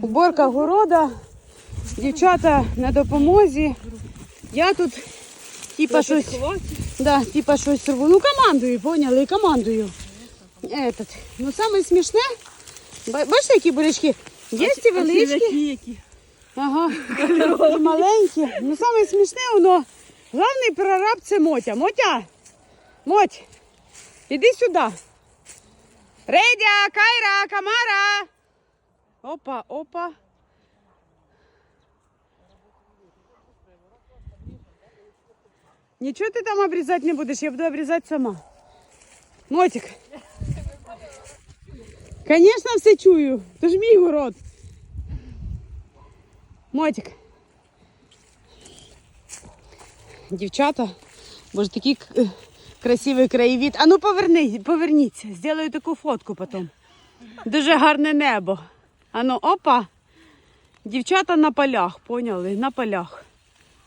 Уборка города. Дівчата на допомозі. Я тут типа щось. Да, типа щось рву. Ну командую, поняли, командую. Этот. Ну саме смішне. Бачите, які бурячки? Є ці величкі. які. Ага, маленькі. Ну саме смішне воно. Главний прораб це Мотя. Мотя! Моть! Іди сюди. Редя, Кайра, Камара. Опа, опа. Нічого ти там обрізати не будеш, я буду обрізати сама. Мотик. Звісно, все чую. То ж мій город. Мотик. Дівчата, боже, такий красивий краєвид. А ну поверни, поверніться, зроблю таку фотку потім. Дуже гарне небо. А ну, опа. Дівчата на полях, поняли? На полях.